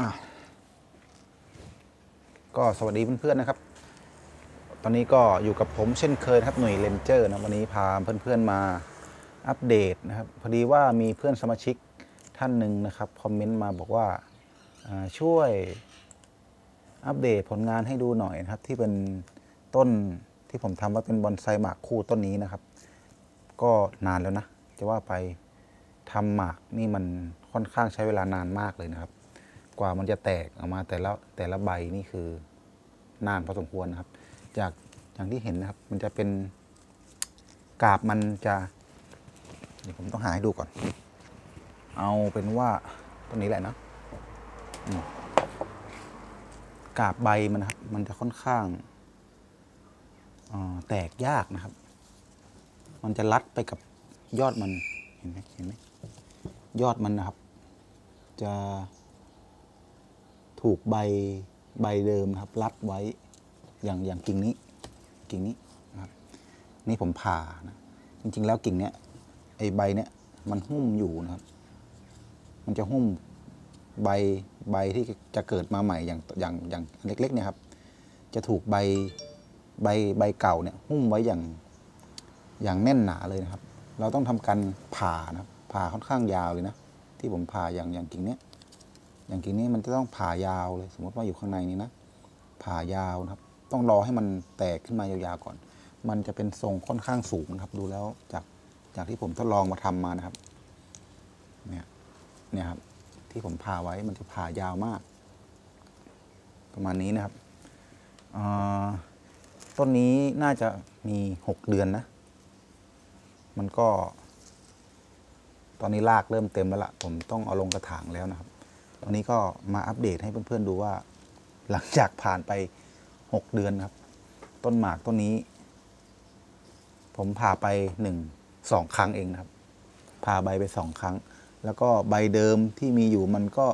อะก็สวัสดีเพื่อนๆนะครับ ตอนนี้ก็อยู่กับผมเช่นเคยครับหน่วยเลนเจอร์นะวันนี้พาเพื่อนๆมาอัปเดตนะครับ พอดีว่ามีเพื่อนสมาชิกท่านหนึ่งนะครับคอมเมนต์มาบอกว่าอ่าช่วยอัปเดตผลงานให้ดูหน่อยนะครับ ที่เป็นต้นที่ผมทำว่าเป็นบอนไซหมากคู่ต้นนี้นะครับ ก็นานแล้วนะ จะว่าไปทำหมากนี่มันค่อนข้างใช้เวลานานมากเลยนะครับ กว่ามันจะแตกออกมาแต่ละแต่ละใบนี่คือนานพอสมควรนะครับ จากอย่างที่เห็นนะครับ มันจะเป็นกาบมันจะเดี๋ยวผมต้องหาให้ดูก่อน เอาเป็นว่าต้นนี้แหละนะกาบใบมันครับ มันจะค่อนข้างแตกยากนะครับ มันจะรัดไปกับยอดมัน เห็นไหมเห็นไหมยอดมันนะครับ จะ ถูกใบใบเดิมนะครับ รัดไว้อย่างอย่างกิ่งนี้ กิ่งนี้นะครับ นี่ผมผ่านะจริง ๆ แล้วกิ่งเนี้ยไอใบเนี้ยมันหุ้มอยู่นะครับ มันจะหุ้มใบใบที่จะเกิดมาใหม่อย่างอย่างอย่างเล็กๆเนี่ยครับ จะถูกใบใบใบเก่าเนี่ยหุ้มไว้อย่างอย่างแน่นหนาเลยนะครับ เราต้องทำการผ่านะครับผ่าค่อนข้างยาวเลยนะ ที่ผมผ่าอย่างอย่างกิ่งเนี้ย อย่างกิ่งนี้มันจะต้องผ่ายาวเลย สมมติว่าอยู่ข้างในนี้นะ ผ่ายาวนะครับ ต้องรอให้มันแตกขึ้นมายาวๆก่อน มันจะเป็นทรงค่อนข้างสูงนะครับ ดูแล้วจากจากที่ผมทดลองมาทำมานะครับ เนี่ย เนี่ยครับ ที่ผมผ่าไว้มันจะผ่ายาวมาก ประมาณนี้นะครับต้นนี้น่าจะมีหกเดือนนะ มันก็ ตอนนี้รากเริ่มเต็มแล้วล่ะ ผมต้องเอาลงกระถางแล้วนะครับ วันนี้ก็มาอัปเดตให้เพื่อนๆดูว่า หลังจากผ่านไปหกเดือนครับ ต้นหมากต้นนี้ ผมผ่าไปหนึ่งสองครั้งเองนะครับ ผ่าใบไปสองครั้ง แล้วก็ใบเดิมที่มีอยู่มันก็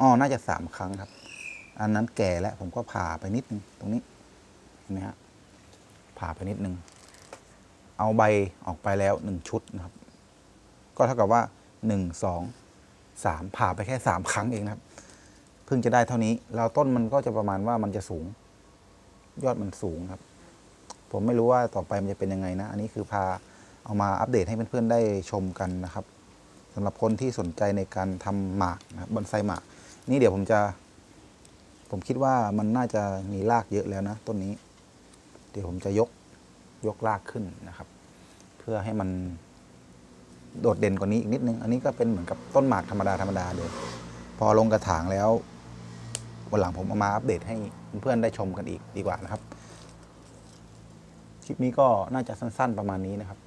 อ๋อน่าจะสามครั้งครับ อันนั้นแก่แล้วผมก็ผ่าไปนิดนึงตรงนี้เห็นไหมฮะผ่าไปนิดนึงเอาใบออกไปแล้วหนึ่งชุดนะครับ ก็เท่ากับว่าหนึ่ สามผ่าไปแค่สามครั้งเองนะครับ เพิ่งจะได้เท่านี้แล้วต้นมันก็จะประมาณว่ามันจะสูง ยอดมันสูงครับ ผมไม่รู้ว่าต่อไปมันจะเป็นยังไงนะ อันนี้คือพาเอามาอัปเดตให้เพื่อนๆได้ชมกันนะครับสำหรับคนที่สนใจในการทำหมากนะครับบอนไซหมาก นี่เดี๋ยวผมจะ ผมคิดว่ามันน่าจะมีรากเยอะแล้วนะ ต้นนี้ เดี๋ยวผมจะยกยกรากขึ้นนะครับ เพื่อให้มัน โดดเด่นกว่านี้อีกนิดนึง อันนี้ก็เป็นเหมือนกับต้นหมากธรรมดาธรรมดาเลย พอลงกระถางแล้ววันหลังผมเอามาอัปเดตให้เพื่อนๆได้ชมกันอีกดีกว่านะครับ คลิปนี้ก็น่าจะสั้น ๆประมาณนี้นะครับ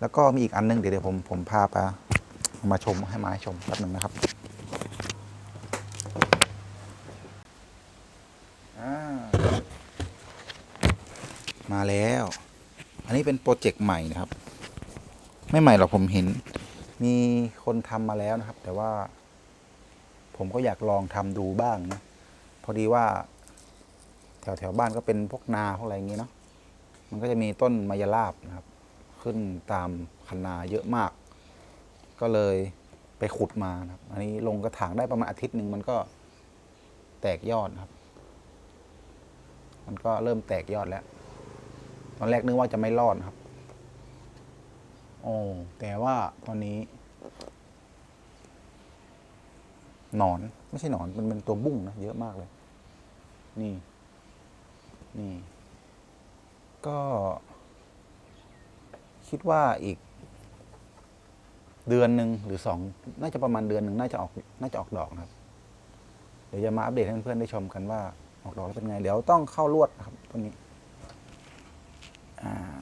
แล้วก็มีอีกอันนึงเดี๋ยวเดี๋ยวผมผมพาไปมาชมให้มาให้ชมแป๊บนึงนะครับมาแล้ว อันนี้เป็นโปรเจกต์ใหม่นะครับ ไม่ใหม่หรอกผมเห็น มีคนทำมาแล้วนะครับ แต่ว่า ผมก็อยากลองทำดูบ้างนะพอดีว่า แถวแถวบ้านก็เป็นพวกนาพวกอะไรอย่างเงี้เนาะมันก็จะมีต้นมายาลาบนะครับ ขึ้นตามคันนาเยอะมาก ก็เลยไปขุดมานะครับ อันนี้ลงกระถางได้ประมาณอาทิตย์หนึ่งมันก็แตกยอดครับ มันก็เริ่มแตกยอดแล้ว ตอนแรกนึกว่าจะไม่รอดครับ โอ้แต่ว่าตอนนี้หนอน ไม่ใช่หนอนมันเป็นตัวบุ้งนะ เยอะมากเลย นี่ นี่ ก็ คิดว่าอีก เดือนหนึ่งหรือสอง น่าจะประมาณเดือนหนึ่งน่าจะออก น่าจะออกดอกนะครับ เดี๋ยวจะมาอัปเดตให้เพื่อนๆได้ชมกันว่า ออกดอกแล้วเป็นไง เดี๋ยวต้องเข้าลวดนะครับต้นนี้ อ่า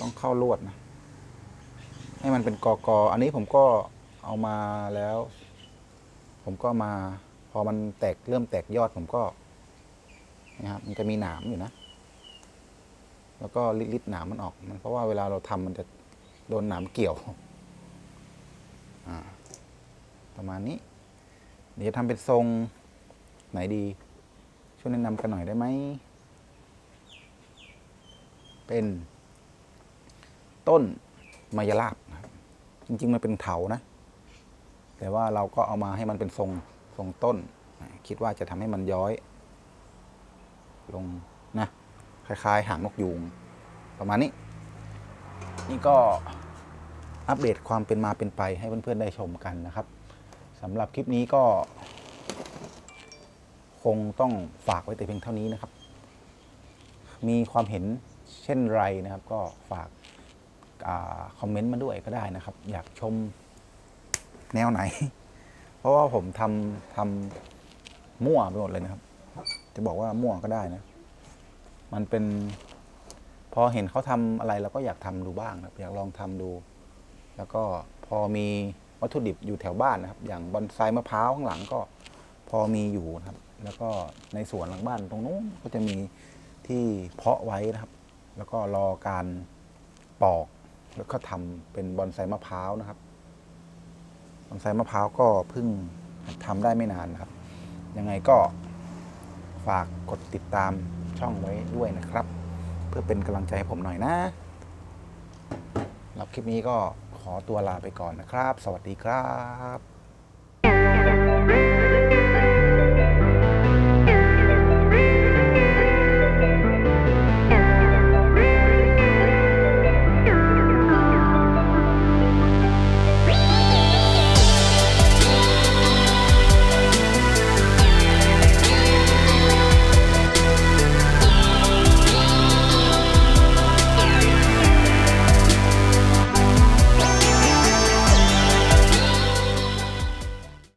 ต้องเข้าลวดนะ ให้มันเป็นกอกออันนี้ผมก็เอามาแล้ว ผมก็มา พอมันแตกเริ่มแตกยอดผมก็นะครับมันจะมีหนามอยู่นะ แล้วก็ลิดๆหนามมันออกมันเพราะว่าเวลาเราทำมันจะโดนหนามเกี่ยวประมาณนี้เดี๋ยวจะทำเป็นทรงไหนดี ช่วยแนะนำกันหน่อยได้ไหม เป็น ต้นมายาลาบนะครับจริง ๆ มันเป็นเถานะ แต่ว่าเราก็เอามาให้มันเป็นทรงทรงต้น คิดว่าจะทำให้มันย้อย ลงนะคล้ายๆ หางนกยูงประมาณนี้ นี่ก็อัปเดตความเป็นมาเป็นไปให้เพื่อนๆได้ชมกันนะครับสำหรับคลิปนี้ก็ คงต้องฝากไว้แต่เพียงเท่านี้นะครับ มีความเห็นเช่นไรนะครับ ก็ฝาก คอมเมนต์มาด้วยก็ได้นะครับ อยากชมแนวไหน เพราะว่าผมทำทำมั่วไปหมดเลยนะครับ จะบอกว่ามั่วก็ได้นะ มันเป็น พอเห็นเขาทำอะไรเราก็อยากทำดูบ้างครับ อยากลองทำดู แล้วก็พอมีวัตถุดิบอยู่แถวบ้านนะครับ อย่างบอนไซมะพร้าวข้างหลังก็พอมีอยู่นะครับ แล้วก็ในสวนหลังบ้านตรงนู้นก็จะมีที่เพาะไว้นะครับ แล้วก็รอการปอก แล้วก็ทำเป็นบอนไซมะพร้าวนะครับบอนไซมะพร้าวก็เพิ่งทำได้ไม่นานนะครับ ยังไงก็ฝากกดติดตามช่องไว้ด้วยนะครับ เพื่อเป็นกำลังใจให้ผมหน่อยนะรับคลิปนี้ก็ขอตัวลาไปก่อนนะครับ สวัสดีครับ